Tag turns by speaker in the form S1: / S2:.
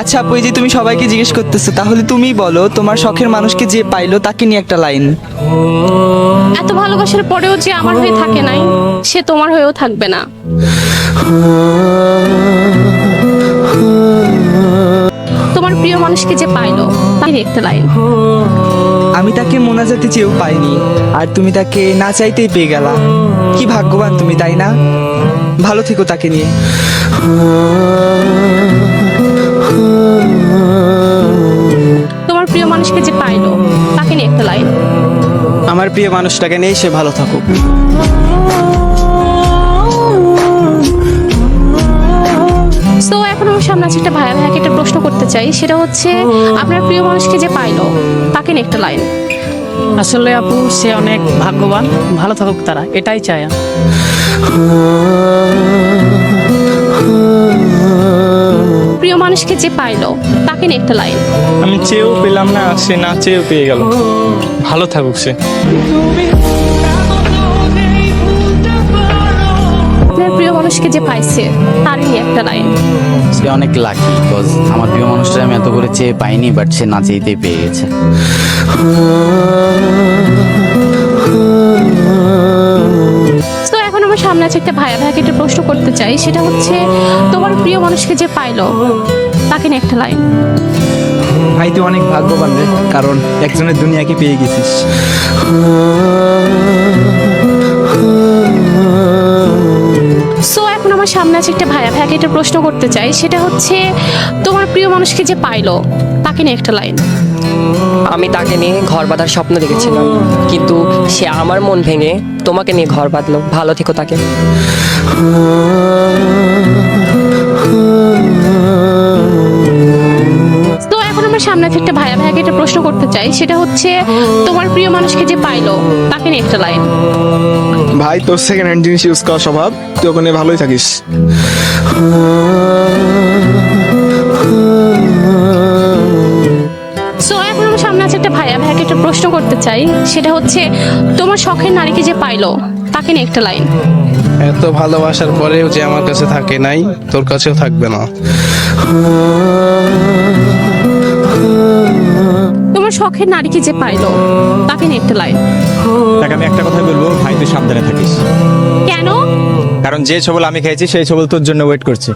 S1: আচ্ছা আপু এই যে তুমি সবাইকে জিজ্ঞেস করতেছো তাহলে তুমি বলো তোমার শখের মানুষকে যে পাইলো তাকে নিয়ে একটা লাইন।
S2: এত ভালোবাসার পরেও যে আমার হয়ে থাকে নাই সে তোমার হয়েও থাকবে না। তোমার প্রিয় মানুষকে যে পাইলো তার একটা লাইন।
S1: আমি তাকে মোনাজাতে চেয়েও পাইনি আর তুমি তাকে না চাইতেই পেয়ে গেলা। কি ভাগ্যবান তুমি তাই না? ভালো থেকো তাকে নিয়ে।
S2: মানুষকে যে পাইলো তাকে নিয়ে একটা লাইন।
S3: আমার প্রিয় মানুষটাকে নিয়ে সে ভালো থাকুক।
S2: সো এখন আমার সামনে আছে একটা ভাইয়া ভাইয়াকে একটা প্রশ্ন করতে চাই। সেটা হচ্ছে আপনার প্রিয় মানুষকে যে পাইলো তাকে নিয়ে একটা লাইন।
S4: আসলে আপু সে অনেক ভাগ্যবান ভালো থাকুক তারা এটাই চাই
S2: মানুষকে যে পাইলো তাকে নিয়ে একটা লাইন
S5: আমি চেয়েও পেলাম না সে না চেয়েও পেয়ে গেল। ভালো থাকুক সে।
S2: আপনার প্রিয় মানুষকে যে পাইছে তার নিয়ে একটা লাইন
S6: সে অনেক লাকি বিকজ আমার প্রিয় মানুষটা আমি এত করে চেয়ে পাইনি বাট সে না চেয়েতেই পেয়ে গেছে।
S2: তো এখন আমার সামনে আছে একটা ভাইয়া ভাইয়াকে একটা প্রশ্ন করতে চাই। সেটা হচ্ছে তোমার প্রিয় মানুষকে যে পাইলো তাকে নিয়ে একটা লাইন
S3: ভাই তুই অনেক ভাগ্যবান রে কারণ একজনের দুনিয়াকে পেয়ে গেছিস।
S2: সো এখন আমার সামনে আছে একটা ভাইয়া। ভাইয়াকে একটা প্রশ্ন করতে চাই। সেটা হচ্ছে তোমার প্রিয় মানুষকে যে পাইলো তাকে নিয়ে একটা লাইন
S7: আমি তাকে নিয়ে ঘর বাঁধার স্বপ্ন দেখেছিলাম। কিন্তু সে আমার মন ভেঙে তোমাকে নিয়ে ঘর বাঁধলো। ভালো থেকো তাকে।
S2: সামনে একটা ভাইয়া ভাইয়াকে একটা প্রশ্ন করতে চাই। সেটা হচ্ছে তোমার প্রিয় মানুষকে যে পাইলো তাকে নিয়ে একটা লাইন
S5: ভাই তোর সেকেন্ড হ্যান্ড জিনিস ইউজ করার স্বভাব তুই ওখানে ভালোই থাকিস।
S2: একটা প্রশ্ন করতে চাই। সেটা হচ্ছে তোমার শখের নারীকে যে পাইলো তাকে নিয়ে একটা লাইন
S8: এত ভালোবাসার পরেও যে আমার কাছে থাকে নাই তোর কাছেও থাকবে না।
S2: শখের নারীকে যে পাইলো তাকে নিয়ে
S3: দেখ আমি একটা কথা বলব ভাই তুই সাবধানে থাকিস।
S2: কেন?
S3: কারণ যে ছবল আমি খেয়েছি সেই ছবল তোর জন্য ওয়েট করছে।